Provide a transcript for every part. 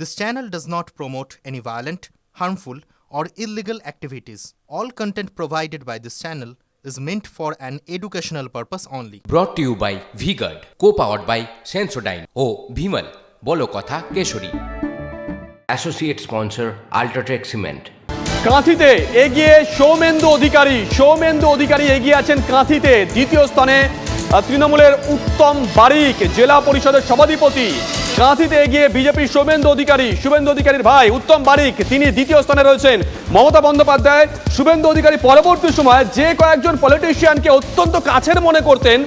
This channel does not promote any violent, harmful, or illegal activities. All content provided by this channel is meant for an educational purpose only. To you by VGuard co powered by Sensodyne ও ভিমল বলো কথা Kesari associate sponsor UltraTech cement কাঁথিতে এগিয়ে সৌমেন্দু অধিকারী সৌমেন্দু অধিকারী এগিয়ে আছেন কাঁথিতে দ্বিতীয় স্থানে তৃণমূলের উত্তম বারিক জেলা পরিষদের সভাধিপতি কাঁথিতে এগিয়ে বিজেপির শুভেন্দু অধিকারী। শুভেন্দু অধিকারীর ভাই উত্তম বারিক তিনি দ্বিতীয় স্থানে রয়েছেন। মমতা বন্দ্যোপাধ্যায় শুভেন্দু অধিকারী পরবর্তী সময় যে কয়েকজন পলিটিশিয়ানকে অত্যন্ত কাছের মনে করতেন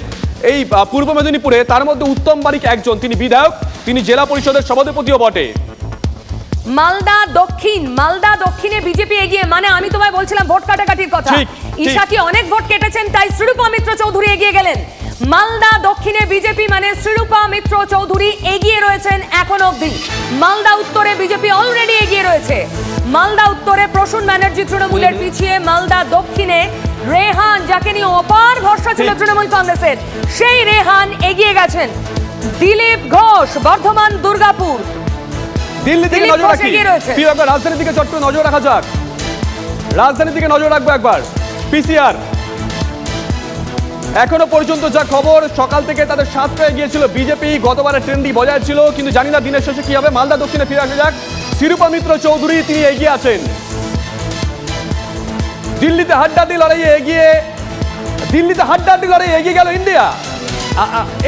এই পূর্ব মেদিনীপুরে তার মধ্যে উত্তম বারিক একজন। তিনি বিধায়ক তিনি জেলা পরিষদের সভাধিপতিও বটে। মালদা দক্ষিণ মালদা দক্ষিণে বিজেপি এগিয়ে মানে আমি তোমায় বলছিলাম ভোট কাটাকাটির কথা। ঠিক, ঠিক। ঈশা কি অনেক ভোট কেটেছেন তাই শ্রীরূপা মিত্র চৌধুরী এগিয়ে গেলেন। মালদা দক্ষিণে বিজেপি মানে শ্রীরূপা মিত্র চৌধুরী এগিয়ে রয়েছেন এখন অবধি। মালদা উত্তরে বিজেপি অলরেডি এগিয়ে রয়েছে। মালদা উত্তরে প্রসূন ব্যানার্জি তৃণমূলের পিছিয়ে মালদা দক্ষিণে রেহান যাকে নিয়ে অপার ভরসা ছিল। তৃণমূল কংগ্রেসের সেই রেহান এগিয়ে গেছেন। দিলীপ ঘোষ বর্ধমান দুর্গাপুর। দিল্লি থেকে নজর রাখি। প্রিয় একবার রাজধানীর দিকে চট করে নজর রাখা যাক। রাজধানীর দিকে নজর রাখব একবার। পিসিআর এখনও পর্যন্ত যা খবর সকাল থেকে তাদের সাতটায় গিয়েছিল বিজেপি গতবারের ট্রেন্ডি বজায় ছিল কিন্তু জানি না দিনের শেষে কি হবে। মালদা দক্ষিণে ফিরে আসা যাক। শিরূপা মিত্র চৌধুরী তিনি এগিয়ে আছেন। দিল্লিতে হাড্ডাহাড্ডি লড়াইয়ে এগিয়ে দিল্লিতে হাড্ডাহাড্ডি লড়াইয়ে এগিয়ে গেল ইন্ডিয়া।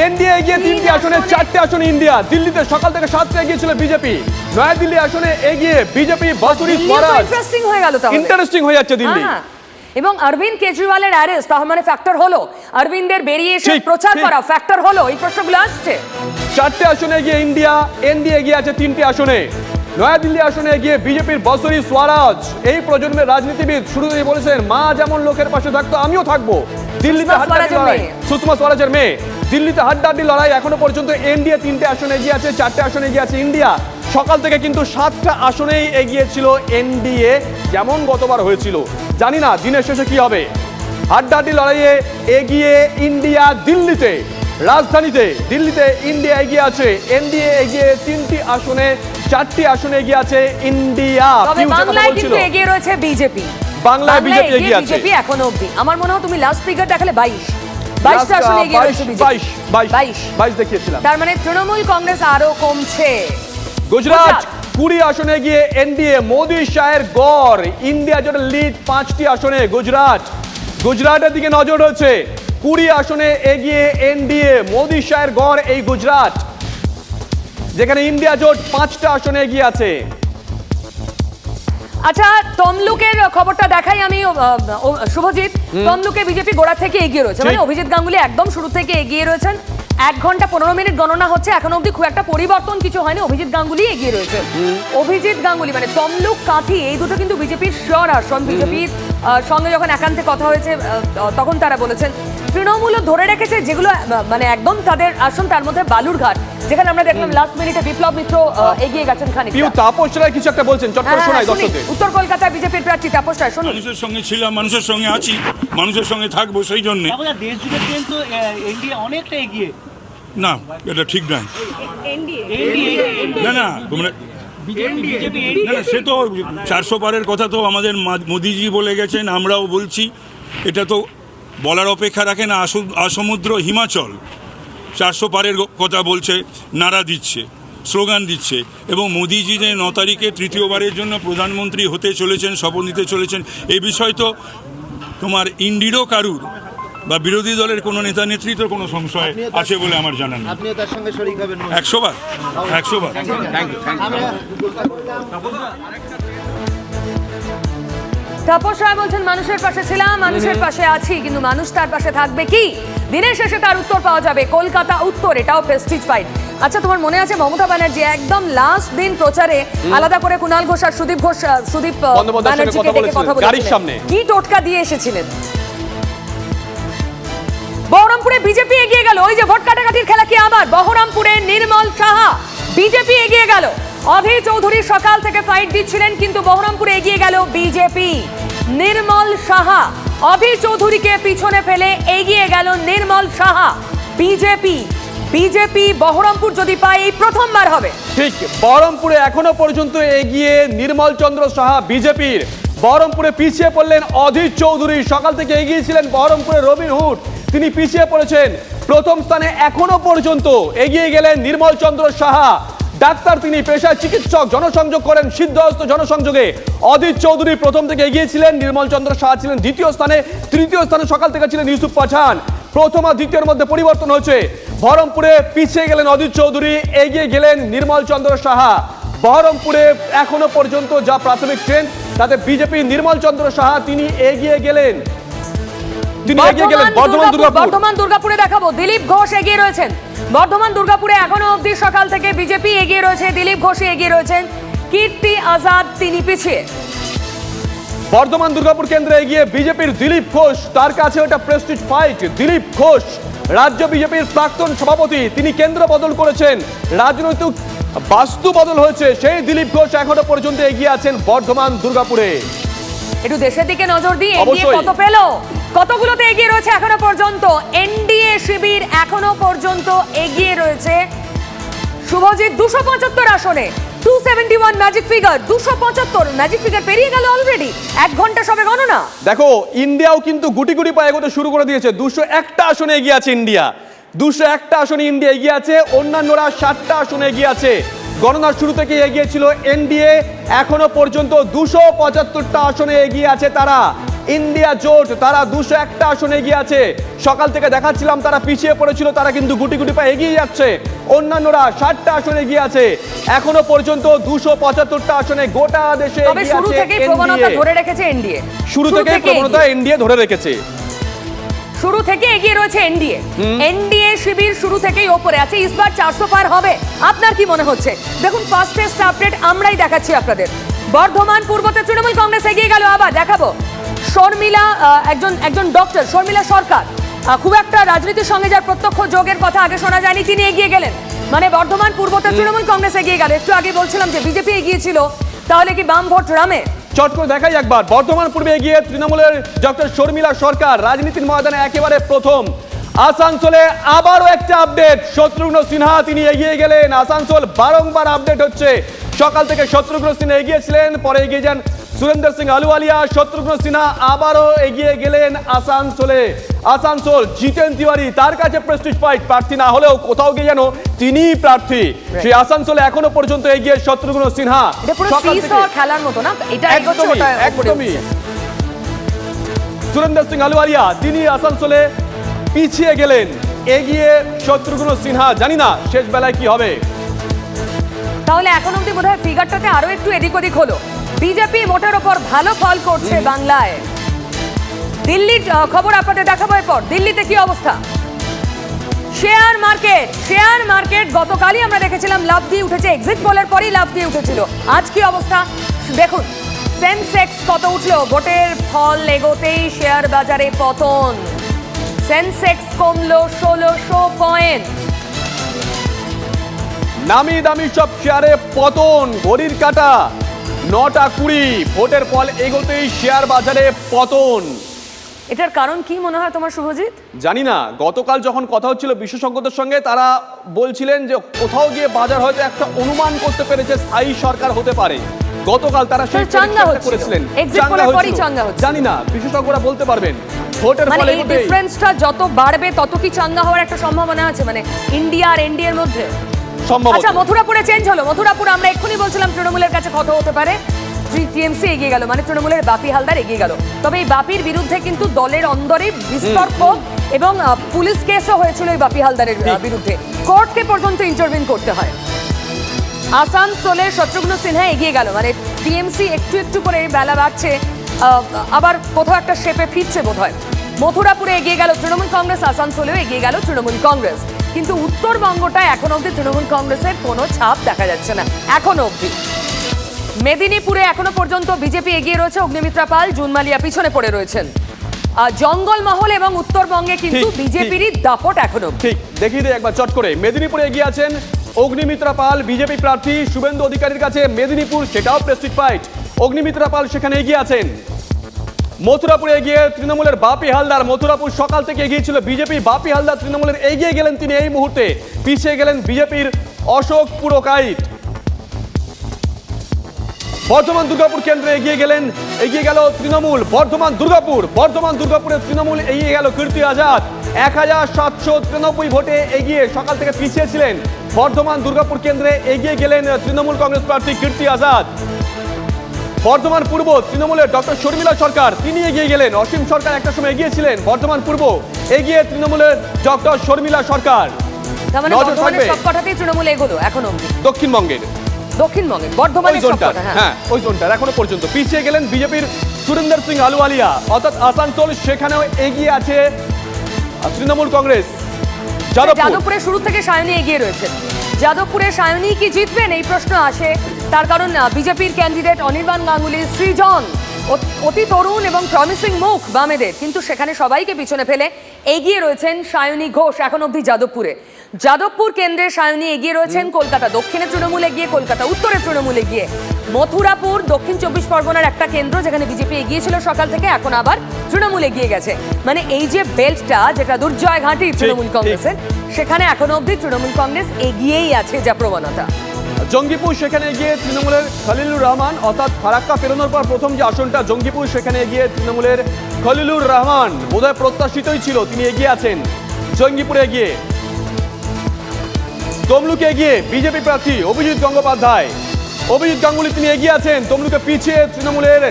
এনডিএ এগিয়ে তিনটি আসনে চারটি আসনে ইন্ডিয়া। দিল্লিতে সকাল থেকে সাতটায় গিয়েছিল বিজেপি। নয়াদিল্লি আসনে এগিয়ে বিজেপি বাসুরি ইন্টারেস্টিং হয়ে হয়ে যাচ্ছে দিল্লি। এবং অরবিন্দ কেজরিওয়ালের অ্যারেস্ট তার মানে ফ্যাক্টর হলো। অরবিন্দের বেরিয়ে এসে প্রচার করা ফ্যাক্টর হলো এই প্রশ্নগুলো আসছে। চারটে আসনে গিয়ে ইন্ডিয়া এনডিএ এগিয়ে আছে তিনটি আসনে। নয়াদিল্লি আসনে এগিয়ে বিজেপির বসরি স্বরাজ। এই প্রজন্মের রাজনীতিবিদ শুরু থেকে বলেছেন মা যেমন লোকের পাশে থাকতো আমিও থাকব। দিল্লিতে হাড্ডাহাড্ডি লড়াই। সুষমা স্বরাজের মেয়ে। দিল্লিতে হাড্ডাহাড্ডি লড়াই এখনও পর্যন্ত এনডিএ তিনটে আসনে এগিয়ে আছে চারটে আসনে এগিয়ে আছে ইন্ডিয়া। সকাল থেকে কিন্তু সাতটা আসনেই এগিয়ে ছিল এনডিএ যেমন গতবার হয়েছিল। জানি না দিনের শেষে কি হবে। হাড্ডাহাড্ডি লড়াইয়ে এগিয়ে ইন্ডিয়া দিল্লিতে। রাজধানীতে দিল্লিতে ইন্ডিয়া এগিয়ে আছে। এনডিএ এগিয়ে তিনটি আসনে চারটি আসনে এগিয়ে আছে ইন্ডিয়া। বাংলায় কিন্তু এগিয়ে রয়েছে বিজেপি। বাংলায় BJP এগিয়ে আছে। বিজেপি এখনও অবধি। আমার মনে হয় তুমি লাস্ট ফিগার দেখালে বাইশ। বাইশটা Last, আসনে এগিয়ে রয়েছে বিজেপি। বাইশ, বাইশ, বাইশ। বাইশ দেখিয়েছিলাম। তার মানে তৃণমূল কংগ্রেস আরও কমছে। গুজরাট। কুড়ি আসনে গিয়ে এনডিএ মোদি শাহের গড়। ইন্ডিয়া জোটের লিড পাঁচটি আসনে গুজরাট। গুজরাটের দিকে নজর রয়েছে। কুড়ি আসনে এগিয়ে এনডিএ মোদি শাহের গড় এই গুজরাট। যেখানে ইন্ডিয়া জোট পাঁচটা আসনে এগিয়ে আছে। আচ্ছা তমলুকের খবরটা দেখাই আমি শুভজিৎ। তমলুকে বিজেপি গোড়া থেকে এগিয়ে রয়েছে। মানে অভিজিৎ গাঙ্গুলি একদম শুরু থেকে এগিয়ে রয়েছেন। এক ঘণ্টা পনেরো মিনিট গণনা হচ্ছে। এখন অব্দি খুব একটা পরিবর্তন কিছু হয়নি। অভিজিৎ গাঙ্গুলি এগিয়ে রয়েছে। অভিজিৎ গাঙ্গুলি মানে তমলুক কাঁথি এই দুটো কিন্তু বিজেপির শিওর আসন। বিজেপির সঙ্গে যখন একান্তে কথা হয়েছে তখন তারা বলেছেন তৃণমূলও ধরে রেখেছে যেগুলো মানে একদম তাদের আসন তার মধ্যে বালুরঘাট যেখানে আমরা দেখলাম লাস্ট মিনিটে বিপ্লব মিত্র এগিয়ে গেছেন খানিকটা। পিউ তাপস রায় কিছু একটা বলছেন চট করে হ্যাঁ, শোনাই দর্শকদের। উত্তর কলকাতায় বিজেপির প্রার্থী তাপস রায় শুনুন। মানুষের সঙ্গে ছিলাম মানুষের সঙ্গে আছি মানুষের সঙ্গে থাকব সেই জন্যে। দেশ যুগের ট্রেন তো ইন্ডিয়া অনেকটা এগিয়ে। না এটা ঠিক নয়। না না তোমরা না সে তো চারশো পারের কথা তো আমাদের মোদিজি বলে গেছেন আমরাও বলছি। এটা তো বলার অপেক্ষা রাখে না আসু- আসমুদ্র হিমাচল। চারশো পারের কথা বলছে নাড়া দিচ্ছে স্লোগান দিচ্ছে। এবং মোদিজি যে ন তারিখে তৃতীয়বারের জন্য প্রধানমন্ত্রী হতে চলেছেন শপথ নিতে চলেছেন এই বিষয় তো তোমার ইন্ডিরও কারুর বা বিরোধী দলের কোনো নেতা নেত্রীর কোনো সংশয় আছে বলে আমার জানা নেই। আপনিও তার সঙ্গে শরিক হবেন একশো বার একশো বার তাপস রায় বলছেন মানুষের পাশে ছিলাম মানুষের পাশে আছি কিন্তু মানুষ তার পাশে থাকবে কি? দিনের শেষে তার উত্তর পাওয়া যাবে কলকাতা উত্তর এটাও প্রেস্টিজ ফাইট আচ্ছা তোমার মনে আছে মমতা ব্যানার্জি একদম লাস্ট দিন প্রচারে আলাদা করে কুণাল ঘোষ আর সুদীপ ঘোষ সুদীপ ব্যানার্জিকে কথা ডেকে কথা গাড়ির বলেছিলেন কি টোটকা দিয়ে এসেছিলেন? বহরমপুরে বিজেপি এগিয়ে গেল। ওই যে ভোট কাটাকাটির খেলা কি আবার? বহরমপুরে নির্মল সাহা বিজেপি এগিয়ে গেল। অভি চৌধুরী সকাল থেকে ফাইট দিচ্ছিলেন, কিন্তু বহরমপুরে এগিয়ে গেল বিজেপি। নির্মল সাহা অভি চৌধুরীকে পিছনে ফেলে এগিয়ে গেল নির্মল সাহা। বিজেপি বিজেপি বহরমপুর যদি পায়, এই প্রথমবার হবে। ঠিক, বহরমপুরে এখনও পর্যন্ত এগিয়ে নির্মল চন্দ্র সাহা বিজেপির। বহরমপুরে পিছিয়ে পড়লেন অধীর চৌধুরী। সকাল থেকে এগিয়েছিলেন বহরমপুরে রবিন হুড তিনি পিছিয়ে পড়েছেন। প্রথম স্থানে এখনও পর্যন্ত এগিয়ে গেলেন নির্মল চন্দ্র সাহা। ডাক্তার তিনি পেশায় চিকিৎসক, জনসংযোগ করেন, সিদ্ধহস্ত জনসংযোগে। অধীর চৌধুরী প্রথম থেকে এগিয়ে ছিলেন, নির্মল চন্দ্র সাহা ছিলেন দ্বিতীয় স্থানে, তৃতীয় স্থানে সকাল থেকে ছিলেন ইউসুফ পাঠান। প্রথম আর দ্বিতীয়ের মধ্যে পরিবর্তন হয়েছে। বহরমপুরে পিছিয়ে গেলেন অজিত চৌধুরী, এগিয়ে গেলেন নির্মল চন্দ্র সাহা। বহরমপুরে এখনও পর্যন্ত যা প্রাথমিক ট্রেন্ড তাতে বিজেপি নির্মল চন্দ্র সাহা, তিনি এগিয়ে গেলেন। তিনি এগিয়ে গেলেন বর্ধমান দুর্গাপুর বর্ধমান দুর্গাপুরে দেখাবো দিলীপ ঘোষ এগিয়ে রয়েছেন। বর্ধমান দুর্গাপুরে এখনও অবধি সকাল থেকে বিজেপি এগিয়ে রয়েছে দিলীপ ঘোষ এগিয়ে রয়েছেন কীর্তি আজাদ তিনি পিছিয়ে। বর্ধমান দুর্গাপুর কেন্দ্রে এগিয়ে বিজেপির দিলীপ ঘোষ তার কাছে ওটা প্রেস্টিজ ফাইট দিলীপ ঘোষ। রাজ্য বিজেপির প্রাক্তন সভাপতি তিনি কেন্দ্র বদল করেছেন রাজনৈতিক বাস্তু বদল হয়েছে সেই দিলীপ ঘোষ এখনও পর্যন্ত এগিয়ে আছেন বর্ধমান দুর্গাপুরে। একটু দেশের দিকে নজর দিয়ে কত পেল? কতগুলোতে এগিয়ে রয়েছে এখনও পর্যন্ত? এনডিএ শিবির এখনও পর্যন্ত এগিয়ে রয়েছে। শুভজিৎ দুশো পঁচাত্তর আসনে two seventy one magic figure দুশো পঁচাত্তর ম্যাজিক ফিগার পেরিয়ে গেল অলরেডি এক ঘণ্টা সবে গণনা। দেখো, ইন্ডিয়াও কিন্তু গুটি গুটি পায়ে এগোতে শুরু করে দিয়েছে। দুশো একটা আসনে এগিয়ে আছে ইন্ডিয়া। দুশো একটা আসনে ইন্ডিয়া এগিয়ে আছে, অন্যান্যরা ষাটটা আসনে এগিয়ে আছে। গণনার শুরু থেকে এগিয়ে ছিল এনডিএ এখনও পর্যন্ত দুশো পঁচাত্তরটা আসনে এগিয়ে আছে তারা। ইন্ডিয়া জোট তারা দুশো একটা আসনে এগিয়ে আছে সকাল থেকে দেখাচ্ছিলাম তারা পিছিয়ে পড়েছিল তারা কিন্তু গুটি গুটি পায়ে এগিয়ে যাচ্ছে। অন্যান্যরা ষাটটা আসনে এগিয়ে আছে এখনও পর্যন্ত দুশো পঁচাত্তরটা আসনে গোটা দেশে শুরু আছে প্রবণতা ধরে রেখেছে এনডিএ শুরু থেকে প্রবণতা এনডিএ ধরে রেখেছে। শুরু থেকে এগিয়ে রয়েছে এনডিএ এনডিএ শিবির শুরু থেকেই ওপরে আছে ইসবার চারশো পার হবে। আপনার কি মনে হচ্ছে? দেখুন ফার্স্টেস্ট আপডেট আমরাই দেখাচ্ছি আপনাদের। বর্ধমান পূর্বতে তৃণমূল কংগ্রেস এগিয়ে গেল আবার দেখাবো। শর্মিলা একজন একজন ডক্টর শর্মিলা সরকার। খুব একটা রাজনীতির সঙ্গে যার প্রত্যক্ষ যোগের কথা আগে শোনা যায়নি তিনি এগিয়ে গেলেন। মানে বর্ধমান পূর্বতে তৃণমূল কংগ্রেস এগিয়ে গেল। একটু আগে বলছিলাম যে বিজেপি এগিয়েছিল তাহলে কি বাম ভোট রামে চট করে দেখাই একবার। বর্ধমান পূর্বে এগিয়ে তৃণমূলের ডক্টর শর্মিলা সরকার রাজনীতির ময়দানে একেবারে প্রথম। আসানসোলে আবারও একটা আপডেট শত্রুঘ্ন সিনহা তিনি এগিয়ে গেলেন। আসানসোল বারংবার আপডেট হচ্ছে। সকাল থেকে শত্রুঘ্ন সিনহা এগিয়েছিলেন পরে এগিয়ে যান সুরেন্দ্র সিং আলুওয়ালিয়া শত্রুঘ্ন সিনহা আবারও এগিয়ে গেলেন আসানসোলে। আসানসোল জিতেন তিওয়ারি তার কাছে প্রেস্টিজ ফাইট প্রার্থী না হলেও কোথাও গিয়ে যেন তিনি প্রার্থী। সেই আসানসোলে এখনও পর্যন্ত এগিয়ে শত্রুঘ্ন সিনহা খেলার মতো না? এটা একদমই একদমই। সুরেন্দ্র সিং আলুয়ালিয়া তিনি আসানসোলে পিছিয়ে গেলেন। এগিয়ে শত্রুঘ্ন সিনহা জানি না শেষ বেলায় কি হবে। তাহলে এখন অব্দি বোধহয় ফিগারটাতে আরও একটু এদিক ওদিক হলো। বিজেপি মোটের ওপর ভালো ফল করছে বাংলায়। দিল্লির খবর আপনাদের দেখাবো এরপর। দিল্লিতে কি অবস্থা? শেয়ার মার্কেট শেয়ার মার্কেট, গতকালই আমরা দেখেছিলাম লাভ দিয়ে উঠেছে এক্সিট পোলের পরেই লাভ দিয়ে উঠেছিল। আজ কি অবস্থা? দেখুন সেন্সেক্স কত উঠল? ভোটের ফল এগোতেই শেয়ার বাজারে পতন। সেন্সেক্স কমলো ষোলোশো পয়েন্ট নামি দামি সব শেয়ারে পতন, ঘড়ির কাটা। নটা কুড়ি ভোটের ফল এগোতেই শেয়ার বাজারে পতন। এটার কারণ কি মনে হয় তোমার শুভজিৎ? জানি না। গতকাল যখন কথা হচ্ছিল বিশেষজ্ঞদের সঙ্গে তারা বলছিলেন যে কোথাও গিয়ে বাজার হয়তো একটা অনুমান করতে পেরেছে স্থায়ী সরকার হতে পারে। গতকাল তারা সেই চাঙ্গা। করেছিলেন। জানি না বিশেষজ্ঞরা বলতে পারবেন। ভোটের মানে ফল এই ডিফারেন্সটা যত বাড়বে তত কি চাঙ্গা হওয়ার একটা সম্ভাবনা আছে? মানে ইন্ডিয়া আর এনডিএ এর মধ্যে? সম্ভবত আচ্ছা মথুরাপুরে চেঞ্জ হলো। মথুরাপুর আমরা এক্ষুনি বলছিলাম তৃণমূলের কাছে কত হতে পারে। টিএমসি এগিয়ে গেল মানে তৃণমূলের বাপি হালদার এগিয়ে গেল। তবে এই বাপির বিরুদ্ধে কিন্তু দলের অন্দরে বিস্তর্ক এবং পুলিশ কেসও হয়েছিল এই বাপি হালদারের বিরুদ্ধে। কোর্টকে পর্যন্ত ইন্টারভিন করতে হয়। আসানসোলে শত্রুঘ্ন সিনহা এগিয়ে গেল মানে টিএমসি একটু একটু করে বেলা বাড়ছে আবার কোথাও একটা শেপে ফিরছে বোধ হয় মথুরাপুরে এগিয়ে গেল তৃণমূল কংগ্রেস আসানসোলেও এগিয়ে গেল তৃণমূল কংগ্রেস। কিন্তু উত্তরবঙ্গটা এখন অবধি তৃণমূল কংগ্রেসের কোনো ছাপ দেখা যাচ্ছে না। এখনও অবধি। মেদিনীপুরে এখনও পর্যন্ত বিজেপি এগিয়ে রয়েছে অগ্নিমিত্রা পাল জুনমালিয়া পিছনে পড়ে রয়েছেন। জঙ্গলমহল এবং উত্তরবঙ্গে কিন্তু বিজেপিরই দাপট এখনও। ঠিক দেখিয়ে দিই একবার চট করে। মেদিনীপুরে এগিয়ে আছেন অগ্নিমিত্রা পাল বিজেপি প্রার্থী শুভেন্দু অধিকারীর কাছে মেদিনীপুর সেটাও প্রেস্টিজ ফাইট। অগ্নিমিত্রা পাল সেখানে এগিয়ে আছেন। মথুরাপুরে এগিয়ে তৃণমূলের বাপি হালদার। মথুরাপুর সকাল থেকে এগিয়েছিল বিজেপি বাপি হালদার। তৃণমূলের এগিয়ে গেলেন তিনি এই মুহূর্তে। পিছিয়ে গেলেন বিজেপির অশোক পুরকাইত বর্ধমান দুর্গাপুর কেন্দ্রে এগিয়ে গেলেন, এগিয়ে গেল তৃণমূল। বর্ধমান দুর্গাপুর, বর্ধমান দুর্গাপুরের তৃণমূল এগিয়ে গেল কীর্তি আজাদ। এক হাজার সাতশো তিরানব্বই ভোটে এগিয়ে সকাল থেকে পিছিয়ে ছিলেন বর্ধমান দুর্গাপুর কেন্দ্রে এগিয়ে গেলেন তৃণমূল কংগ্রেস প্রার্থী কীর্তি আজাদ। বর্ধমান পূর্ব তৃণমূলের ডক্টর শর্মিলা সরকার তিনি এগিয়ে গেলেন। অসীম সরকার একটা সময় এগিয়েছিলেন বর্ধমান পূর্ব। এগিয়ে তৃণমূলের ডক্টর শর্মিলা সরকার। মানে তৃণমূল এগোলো এখন দক্ষিণবঙ্গের। দক্ষিণবঙ্গে কটা হ্যাঁ। হ্যাঁ ওই জোনটার এখনও পর্যন্ত। পিছিয়ে গেলেন বিজেপির সুরেন্দ্র সিং আলুওয়ালিয়া। অর্থাৎ আসানসোল সেখানেও এগিয়ে আছে তৃণমূল কংগ্রেস। যাদবপুর। শুরু থেকে সায়নী এগিয়ে রয়েছেন। যাদবপুরে সায়নী কি জিতবেন? এই প্রশ্ন আসে। তার কারণ বিজেপির ক্যান্ডিডেট অনির্বাণ গাঙ্গুলি সৃজন। অতি তরুণ এবং প্রমিসিং মুখ বামেদের। কিন্তু সেখানে সবাইকে পিছনে ফেলে এগিয়ে রয়েছেন সায়নী ঘোষ এখন অবধি যাদবপুরে। যাদবপুর কেন্দ্রে সায়নী এগিয়ে রয়েছেন কলকাতা। দক্ষিণে তৃণমূলে গিয়ে কলকাতা উত্তরে তৃণমূলে গিয়ে মথুরাপুর দক্ষিণ চব্বিশ পরগনার একটা কেন্দ্র যেখানে বিজেপি এগিয়েছিল সকাল থেকে এখন আবার তৃণমূল এগিয়ে গেছে। মানে এই যে বেল্টটা যেটা দুর্জয় ঘাঁটি তৃণমূল কংগ্রেসের সেখানে এখনও অবধি তৃণমূল কংগ্রেস এগিয়েই আছে যা প্রবণতা। জঙ্গিপুর সেখানে গিয়ে তৃণমূলের খলিলুর রহমান অর্থাৎ ফারাক্কা পেরোনোর পর প্রথম যে আসনটা জঙ্গিপুর সেখানে গিয়ে তৃণমূলের খলিলুর রহমান বোধহয় প্রত্যাশিতই ছিল তিনি এগিয়ে আছেন। জঙ্গিপুরে এগিয়ে তমলুকে এগিয়ে বিজেপি প্রার্থী অভিজিৎ গঙ্গোপাধ্যায়। অভিজিৎ গাঙ্গুলি তিনি এগিয়ে আছেন তমলুকে পিছিয়ে তৃণমূলের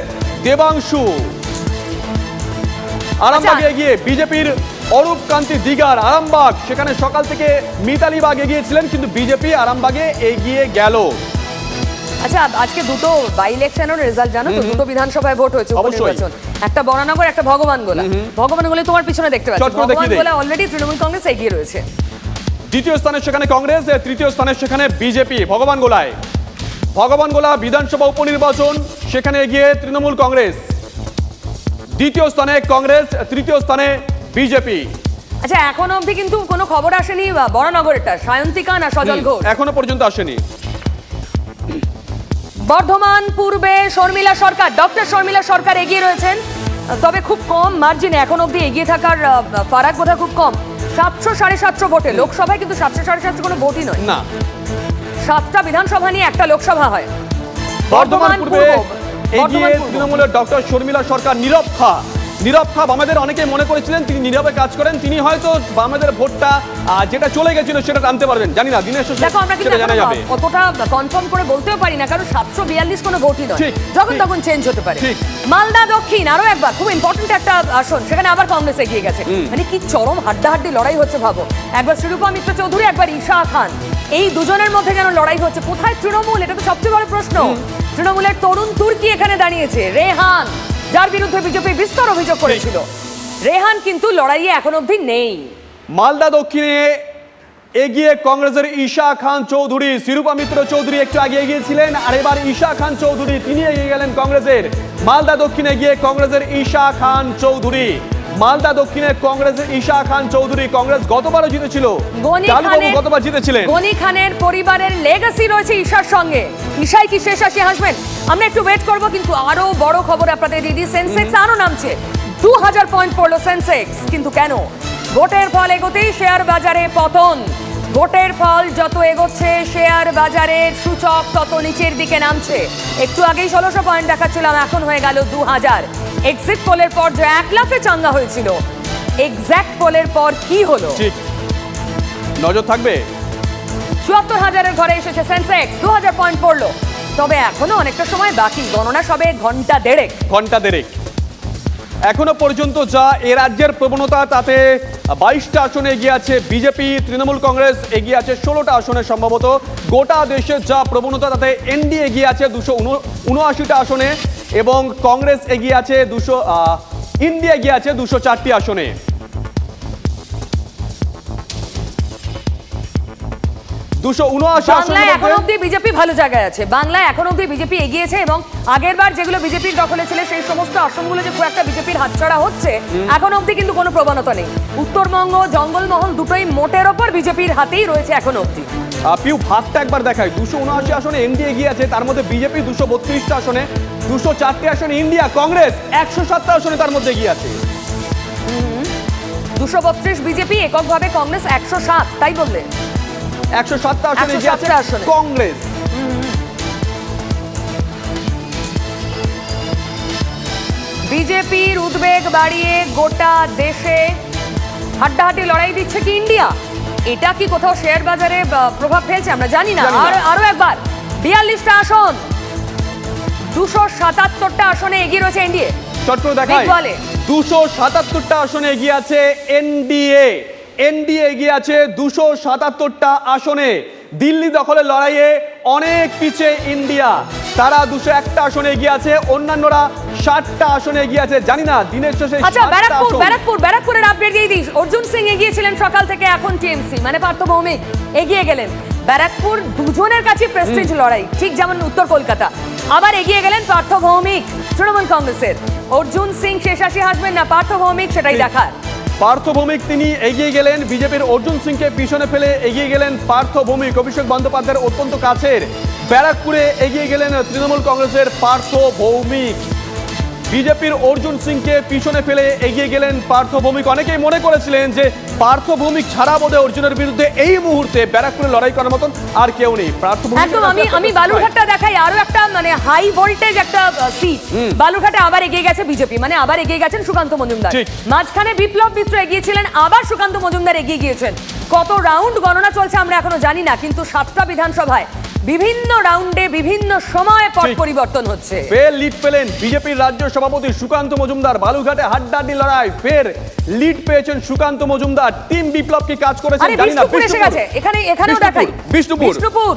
দেবাংশু। আরামবাগে আচ্ছা। এগিয়ে বিজেপির অরূপ কান্তি দিগার আরামবাগ। সেখানে সকাল থেকে মিতালি বাগ এগিয়েছিলেন কিন্তু বিজেপি আরামবাগে এগিয়ে গেল। আচ্ছা আজকে দুটো বাই ইলেকশনের রেজাল্ট জানো তো? দুটো বিধানসভায় ভোট হয়েছে। উপনির্বাচন। একটা বরানগর একটা ভগবান গোলা ভগবান গোলে তোমার পিছনে দেখতে পাচ্ছ। চট ভগবান গোলা অলরেডি তৃণমূল কংগ্রেস এগিয়ে রয়েছে। দ্বিতীয় স্থানে সেখানে কংগ্রেস তৃতীয় স্থানে সেখানে বিজেপি। ভগবান গোলায়। ভগবান গোলা বিধানসভা উপনির্বাচন সেখানে এগিয়ে তৃণমূল কংগ্রেস। দ্বিতীয় স্থানে কংগ্রেস তৃতীয় স্থানে বিজেপি। আচ্ছা এখন অবধি কিন্তু কোনো খবর আসেনি বা বরানগরেরটা সায়ন্তিকা না সজল ঘোষ? এখনও পর্যন্ত আসেনি। বর্ধমান পূর্বে শর্মিলা সরকার ডক্টর শর্মিলা সরকার এগিয়ে রয়েছেন। তবে খুব কম মার্জিনে এখন অবধি এগিয়ে থাকার ফারাক বোধহয় খুব কম। সাতশো সাড়ে সাতশো ভোটে। লোকসভায় কিন্তু সাতশো সাড়ে সাতশো কোনো ভোটই নয়। না। সাতটা বিধানসভা নিয়ে একটা লোকসভা হয়। বর্ধমান পূর্বে এগিয়ে তৃণমূলের ডক্টর শর্মিলা সরকার নীরব খা। নীরব খা বামেদের অনেকে মনে করেছিলেন তিনি নীরবে কাজ করেন তিনি হয়তো বামেদের ভোটটা যেটা চলে গেছিল সেটা টানতে পারবেন। জানি না দিনের শেষে দেখো আমরা কিন্তু সেটা জানা যাবে। অতটা কনফার্ম করে বলতেও পারি না কারণ সাতশো বিয়াল্লিশ কোনো ভোটই নয়। যখন তখন চেঞ্জ হতে পারে। মালদা দক্ষিণ আরও একবার খুব ইম্পর্টেন্ট একটা আসন সেখানে আবার কংগ্রেস এগিয়ে গেছে। মানে কি চরম হাড্ডাহাড্ডি লড়াই হচ্ছে ভাবো। একবার শিরূপা মিত্র চৌধুরী একবার ঈশা খান। এই দুজনের মধ্যে যেন লড়াই হচ্ছে কোথায় তৃণমূল? এটা তো সবচেয়ে বড় প্রশ্ন। তৃণমূলের তরুণ তুর্কি এখানে দাঁড়িয়েছে রেহান। যার বিরুদ্ধে বিজেপি বিস্তর অভিযোগ করেছিল। রেহান কিন্তু লড়াইয়ে এখন অবধি নেই। মালদা দক্ষিণে এগিয়ে কংগ্রেসের ঈশা খান চৌধুরী শিরূপা মিত্র চৌধুরী একটু আগে এগিয়েছিলেন আর এবার ঈশা খান চৌধুরী তিনি এগিয়ে গেলেন কংগ্রেসের। মালদা দক্ষিণে গিয়ে কংগ্রেসের ঈশা খান চৌধুরী। মালদা দক্ষিণে কংগ্রেসের ঈশা খান চৌধুরী কংগ্রেস গতবারও জিতেছিল। গতবার জিতেছিলেন। গনি খানের পরিবারের লেগাসি রয়েছে ঈশার সঙ্গে। ঈশাই কি শেষ আসি হাসবেন? আমরা একটু ওয়েট করব কিন্তু আরও বড় খবর আপনাদের দিদি সেন্সেক্স আরও নামছে। দু হাজার পয়েন্ট পড়ল সেন্সেক্স কিন্তু কেন? ভোটের ফল এগোতেই শেয়ার বাজারে পতন। ভোটের ফল যত এগোচ্ছে শেয়ার বাজারের সূচক তত নিচের দিকে নামছে। একটু আগেই ষোলোশো পয়েন্ট দেখাচ্ছিলাম এখন হয়ে গেল দু হাজার। এক্সিট পোলের পর যে এক লাফে চাঙ্গা হয়েছিল। এক্স্যাক্ট পোলের পর কি হলো? নজর থাকবে? চুয়াত্তর হাজারের ঘরে এসেছে সেন্সেক্স দু হাজার পয়েন্ট পড়ল। তবে এখনও অনেকটা সময় বাকি। গণনা সবে ঘণ্টা দেড়েক। ঘণ্টা দেড়েক। এখনও পর্যন্ত যা এ রাজ্যের প্রবণতা, তাতে বাইশটা আসনে এগিয়ে আছে বিজেপি, তৃণমূল কংগ্রেস এগিয়ে আছে ষোলোটা আসনে সম্ভবত। গোটা দেশের যা প্রবণতা, তাতে এনডি এগিয়ে আছে দুশো উনআশিটা আসনে এবং কংগ্রেস এগিয়ে আছে দুশো ইন্ডিয়া এগিয়ে আছে দুশো চারটি আসনে। দুশো উনআশি বাংলায় এখন অব্দি বিজেপি ভালো জায়গায় আছে। বাংলায় এখন অব্দি বিজেপি এগিয়েছে এবং আগের বার যেগুলো বিজেপির দখলে ছিল সেই সমস্ত আসনগুলো যে খুব একটা বিজেপির হাতছাড়া হচ্ছে এখন অব্দি কিন্তু কোনো প্রবণতা নেই। উত্তরবঙ্গ জঙ্গলমহল দুটোই মোটের ওপর বিজেপির হাতেই রয়েছে এখন অব্দি পিউ ভাতটা একবার দেখায় দুশো উনআশি আসনে এনডি এগিয়ে আছে তার মধ্যে বিজেপি দুশো বত্রিশটা আসনে দুশো চারটে আসনে ইন্ডিয়া কংগ্রেস একশো সাতটা আসনে তার মধ্যে এগিয়ে আছে দুশো বত্রিশ বিজেপি এককভাবে কংগ্রেস একশো সাত তাই বললে একশো সাতটা আসনে এগিয়ে আছে 107টা কংগ্রেস। বিজেপির উদ্বেগ বাড়িয়ে গোটা দেশে হাড্ডাহাড্ডি লড়াই দিচ্ছে কি ইন্ডিয়া? এটা কি কোথাও শেয়ার বাজারে প্রভাব ফেলছে? আমরা জানি না। আর আরও একবার বিয়াল্লিশটা আসন দুশো সাতাত্তরটা আসনে এগিয়ে রয়েছে এনডিএ। চট করে দেখায় দুশো সাতাত্তরটা আসনে এগিয়ে আছে এনডিএ। এনডিএ এগিয়ে আছে দুশো সাতাত্তরটা আসনে। দিল্লি দখলের লড়াইয়ে অনেক পিছে ইন্ডিয়া। তারা দুশো একটা আসনে এগিয়ে আছে অন্যান্যরা ষাটটা আসনে এগিয়ে আছে জানি না দিনের শেষে আচ্ছা ব্যারাকপুর ব্যারাকপুর ব্যারাকপুরের আপডেট দিয়ে দিস অর্জুন সিং এগিয়েছিলেন সকাল থেকে এখন টিএমসি মানে পার্থ ভৌমিক এগিয়ে গেলেন। ব্যারাকপুর দুজনের কাছে প্রেস্টিজ লড়াই ঠিক যেমন উত্তর কলকাতা। আবার এগিয়ে গেলেন পার্থ ভৌমিক তৃণমূল কংগ্রেসের। অর্জুন সিং শেষাশি হাসবেন না পার্থ ভৌমিক সেটাই দেখার। পার্থ ভৌমিক তিনি এগিয়ে গেলেন। বিজেপির অর্জুন সিংকে পিছনে ফেলে এগিয়ে গেলেন পার্থ ভৌমিক অভিষেক বন্দ্যোপাধ্যায়ের অত্যন্ত কাছের ব্যারাকপুরে এগিয়ে গেলেন তৃণমূল কংগ্রেসের পার্থ ভৌমিক বিজেপির অর্জুন সিংকে পিছনে ফেলে এগিয়ে গেলেন পার্থ ভৌমিক। অনেকেই মনে করেছিলেন যে পার্থ ভৌমিক ছাড়া বোধে অর্জুনের বিরুদ্ধে এই মুহূর্তে ব্যারাকপুরে লড়াই করার মতন আর কেউ নেই। পার্থ একদম আমি আমি বালুরঘাটটা দেখাই আরও একটা মানে হাই ভোল্টেজ একটা সিট বালুরঘাটে আবার এগিয়ে গেছে বিজেপি মানে আবার এগিয়ে গেছেন সুকান্ত মজুমদার। মাঝখানে বিপ্লব মিত্র এগিয়েছিলেন আবার সুকান্ত মজুমদার এগিয়ে গিয়েছেন। কত রাউন্ড গণনা চলছে আমরা এখনও জানি না কিন্তু সাতটা বিধানসভায় বিভিন্ন রাউন্ডে বিভিন্ন সময়ে পট পরিবর্তন হচ্ছে। ফের লিড পেলেন বিজেপির রাজ্য সভাপতি সুকান্ত মজুমদার। বালুঘাটে হাড্ডাহাড্ডি লড়াই। ফের লিড পেয়েছেন সুকান্ত মজুমদার। টিম বিপ্লব কি কাজ করেছেন জানি না বিষ্ণুপুর এসে গেছে। এখানে এখানেও দেখাই। বিষ্ণুপুর। বিষ্ণুপুর।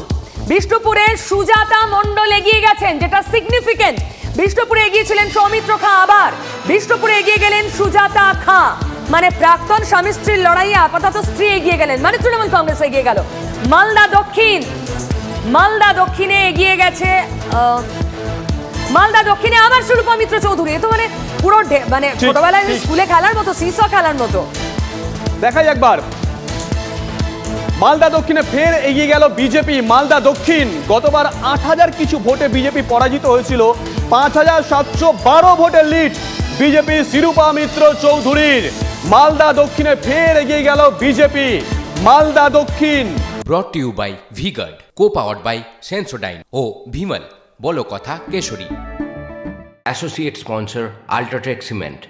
বিষ্ণুপুরে সুজাতা মণ্ডল এগিয়ে গেছেন যেটা সিগনিফিকেন্ট বিষ্ণুপুরে এগিয়েছিলেন সৌমিত্র খা আবার। বিষ্ণুপুরে এগিয়ে গেলেন সুজাতা খা। মানে প্রাক্তন স্বামী স্ত্রীর লড়াইয়ে আপাতত স্ত্রী এগিয়ে গেলেন। মানে তৃণমূল কংগ্রেস এগিয়ে গেল। মালদা দক্ষিণ। মালদা দক্ষিণে এগিয়ে গেছে মালদা দক্ষিণে আবার সুরূপা মিত্র চৌধুরী। এ তো মানে পুরো মানে ছোটবেলায় স্কুলে খেলার মতো সিস খেলার মতো। দেখাই একবার। মালদা দক্ষিণে ফের এগিয়ে গেল বিজেপি মালদা দক্ষিণ। গতবার আট হাজার কিছু ভোটে বিজেপি পরাজিত হয়েছিল। পাঁচ হাজার সাতশো বারো ভোটের লিড বিজেপি শিরূপা মিত্র চৌধুরীর। মালদা দক্ষিণে ফের এগিয়ে গেল BJP. Malda Dakshin. Brought to you by Vguard co powered by Sensodyne ও ভিমল বলো কথা Keshari. Associate sponsor UltraTech cement